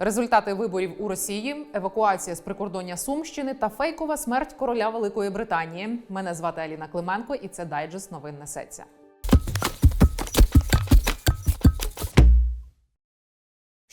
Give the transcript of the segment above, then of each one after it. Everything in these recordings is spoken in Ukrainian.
Результати виборів у Росії, евакуація з прикордоння Сумщини та фейкова смерть короля Великої Британії. Мене звати Аліна Клименко, і це дайджест новин несеться.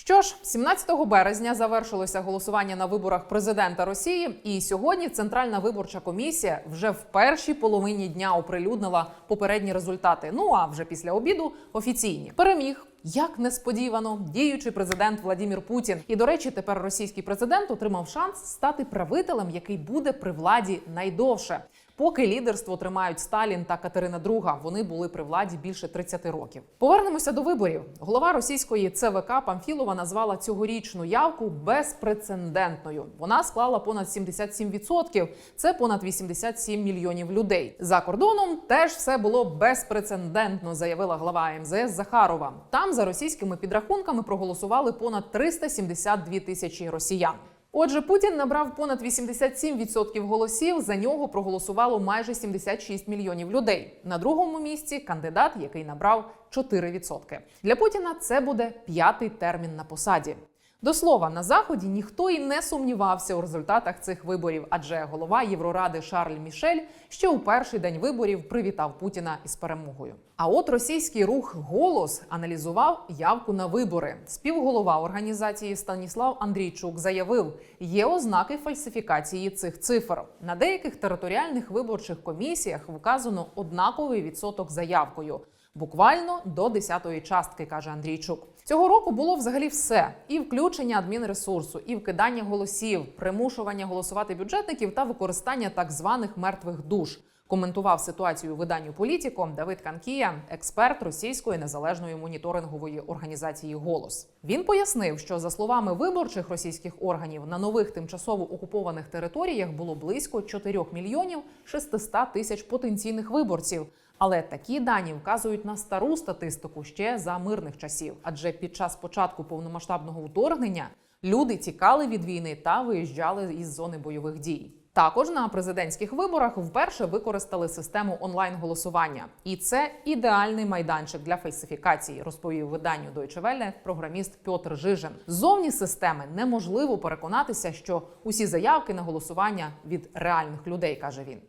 Що ж, 17 березня завершилося голосування на виборах президента Росії, і сьогодні Центральна виборча комісія вже в першій половині дня оприлюднила попередні результати. Ну а вже після обіду офіційні переміг. Як несподівано, діючий президент Владімір Путін. І до речі, тепер російський президент отримав шанс стати правителем, який буде при владі найдовше. Поки лідерство тримають Сталін та Катерина II, вони були при владі більше 30 років. Повернемося до виборів. Голова російської ЦВК Памфілова назвала цьогорічну явку безпрецедентною. Вона склала понад 77%. Це понад 87 мільйонів людей. За кордоном теж все було безпрецедентно, заявила глава МЗС Захарова. Там за російськими підрахунками проголосували понад 372 тисячі росіян. Отже, Путін набрав понад 87% голосів. За нього проголосувало майже 76 мільйонів людей. На другому місці кандидат, який набрав 4%. Для Путіна це буде п'ятий термін на посаді. До слова, на заході ніхто і не сумнівався у результатах цих виборів, адже голова Євроради Шарль Мішель ще у перший день виборів привітав Путіна із перемогою. А от російський рух голос аналізував явку на вибори. Співголова організації Станіслав Андрійчук заявив, є ознаки фальсифікації цих цифр. На деяких територіальних виборчих комісіях вказано однаковий відсоток за явкою. Буквально до десятої частки, каже Андрійчук. Цього року було взагалі все: і включення адмінресурсу, і вкидання голосів, примушування голосувати бюджетників та використання так званих мертвих душ. Коментував ситуацію виданню Політіко Давид Канкія, експерт російської незалежної моніторингової організації Голос. Він пояснив, що за словами виборчих російських органів на нових тимчасово окупованих територіях було близько 4 мільйонів 600 тисяч потенційних виборців. Але такі дані вказують на стару статистику ще за мирних часів. Адже під час початку повномасштабного вторгнення люди тікали від війни та виїжджали із зони бойових дій. Також на президентських виборах вперше використали систему онлайн-голосування, і це ідеальний майданчик для фальсифікації, розповів виданню Deutsche Welle програміст Пьотр Жижин. Зовні системи неможливо переконатися, що усі заявки на голосування від реальних людей, каже він.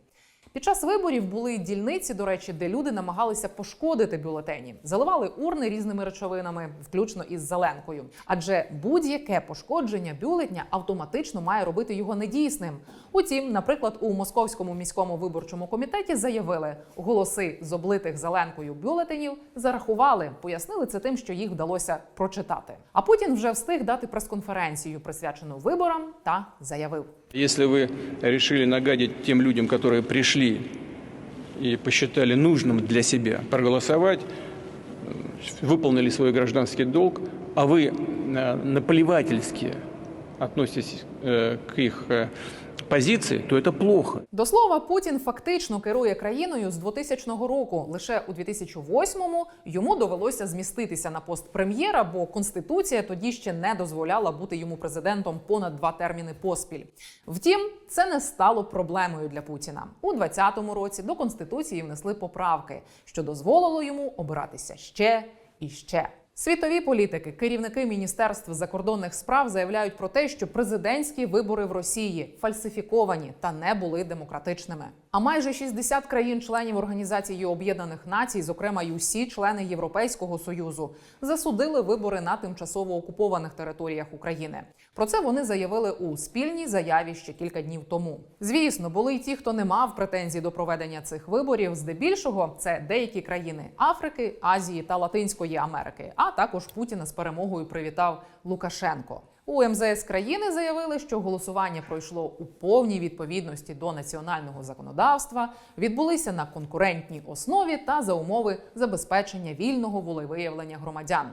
Під час виборів були дільниці, до речі, де люди намагалися пошкодити бюлетені, заливали урни різними речовинами, включно із зеленкою. Адже будь-яке пошкодження бюлетня автоматично має робити його недійсним. Утім, наприклад, у московському міському виборчому комітеті заявили, голоси з облитих зеленкою бюлетенів зарахували, пояснили це тим, що їх вдалося прочитати. А Путін вже встиг дати прес-конференцію, присвячену виборам, та заявив. Если вы решили нагадить тем людям, которые пришли и посчитали нужным для себя проголосовать, э, выполнили свой гражданский долг, а вы э, наплевательски относитесь э, к их э, позиции, то это плохо. До слова, Путін фактично керує країною з 2000 року. Лише у 2008-му йому довелося зміститися на пост прем'єра, бо конституція тоді ще не дозволяла бути йому президентом понад два терміни поспіль. Втім, це не стало проблемою для Путіна. У 2020 році до конституції внесли поправки, що дозволило йому обиратися ще і ще. Світові політики, керівники міністерств закордонних справ заявляють про те, що президентські вибори в Росії фальсифіковані та не були демократичними. А майже 60 країн-членів Організації Об'єднаних Націй, зокрема й усі члени Європейського союзу, засудили вибори на тимчасово окупованих територіях України. Про це вони заявили у спільній заяві ще кілька днів тому. Звісно, були й ті, хто не мав претензій до проведення цих виборів. Здебільшого це деякі країни Африки, Азії та Латинської Америки. А також Путіна з перемогою привітав Лукашенко. У МЗС країни заявили, що голосування пройшло у повній відповідності до національного законодавства, відбулися на конкурентній основі та за умови забезпечення вільного волевиявлення громадян.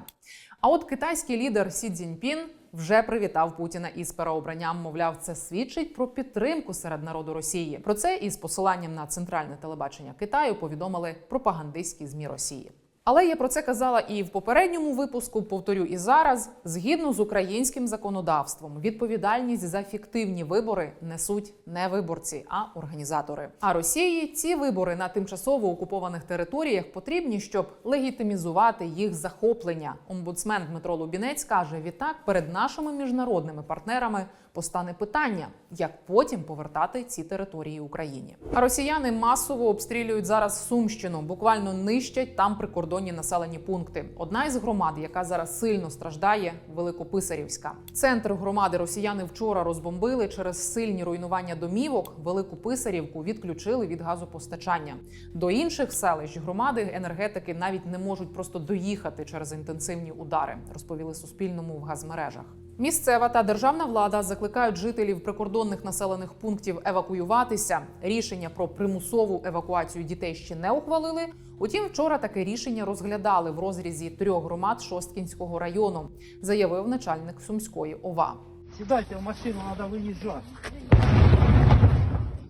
А от китайський лідер Сі Цзіньпін вже привітав Путіна із переобранням. Мовляв, це свідчить про підтримку серед народу Росії. Про це із посиланням на центральне телебачення Китаю повідомили пропагандистські змі Росії. Але я про це казала і в попередньому випуску. Повторю і зараз. Згідно з українським законодавством, відповідальність за фіктивні вибори несуть не виборці, а організатори. А Росії ці вибори на тимчасово окупованих територіях потрібні, щоб легітимізувати їх захоплення. Омбудсмен Дмитро Лубінець каже: відтак перед нашими міжнародними партнерами постане питання, як потім повертати ці території Україні. А росіяни масово обстрілюють зараз Сумщину, буквально нищать там прикордонні населені пункти. Одна із громад, яка зараз сильно страждає, Великописарівська. Центр громади росіяни вчора розбомбили через сильні руйнування домівок. Велику Писарівку відключили від газопостачання. До інших селищ громади енергетики навіть не можуть просто доїхати через інтенсивні удари, розповіли Суспільному в газмережах. Місцева та державна влада закликають жителів прикордонних населених пунктів евакуюватися. Рішення про примусову евакуацію дітей ще не ухвалили. Утім, вчора таке рішення розглядали в розрізі трьох громад Шосткінського району, заявив начальник Сумської ОВА. Сідайте в машину, треба виїжджати.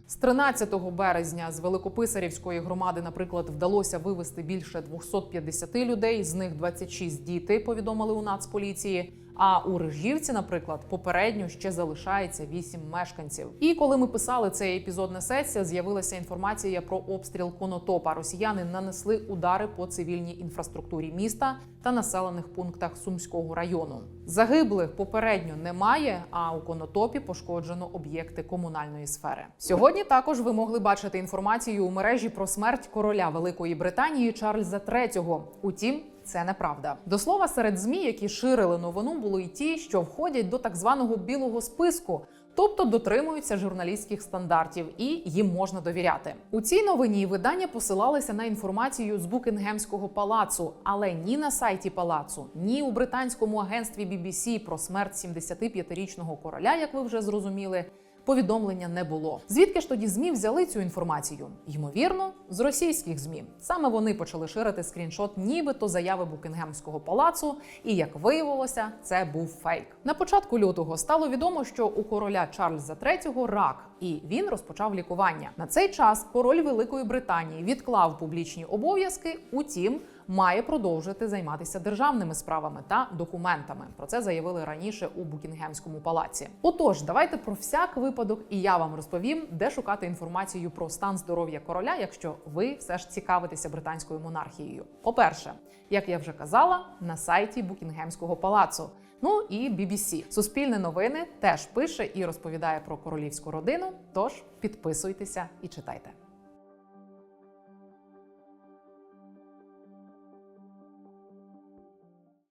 З 13 березня з Великописарівської громади, наприклад, вдалося вивезти більше 250 людей. З них 26 діти повідомили у Нацполіції. А у Рижівці, наприклад, попередньо ще залишається 8 мешканців. І коли ми писали цей епізод на сесія, з'явилася інформація про обстріл Конотопа. Росіяни нанесли удари по цивільній інфраструктурі міста та населених пунктах Сумського району. Загиблих попередньо немає. А у Конотопі пошкоджено об'єкти комунальної сфери. Сьогодні також ви могли бачити інформацію у мережі про смерть короля Великої Британії Чарльза III. Утім. Це неправда. До слова, серед змі, які ширили новину, були й ті, що входять до так званого білого списку, тобто дотримуються журналістських стандартів, і їм можна довіряти. У цій новині видання посилалися на інформацію з Букінгемського палацу, але ні на сайті палацу, ні у британському агентстві BBC про смерть 75-річного короля, як ви вже зрозуміли. Повідомлення не було. Звідки ж тоді змі взяли цю інформацію? Ймовірно, з російських змі. Саме вони почали ширити скріншот, нібито заяви Букінгемського палацу. І як виявилося, це був фейк. На початку лютого стало відомо, що у короля Чарльза III рак, і він розпочав лікування. На цей час король Великої Британії відклав публічні обов'язки. Утім, має продовжити займатися державними справами та документами. Про це заявили раніше у Букінгемському палаці. Отож, давайте про всяк випадок, і я вам розповім, де шукати інформацію про стан здоров'я короля, якщо ви все ж цікавитеся британською монархією. По-перше, як я вже казала, на сайті Букінгемського палацу. Ну і BBC. Суспільне новини теж пише і розповідає про королівську родину. Тож підписуйтеся і читайте.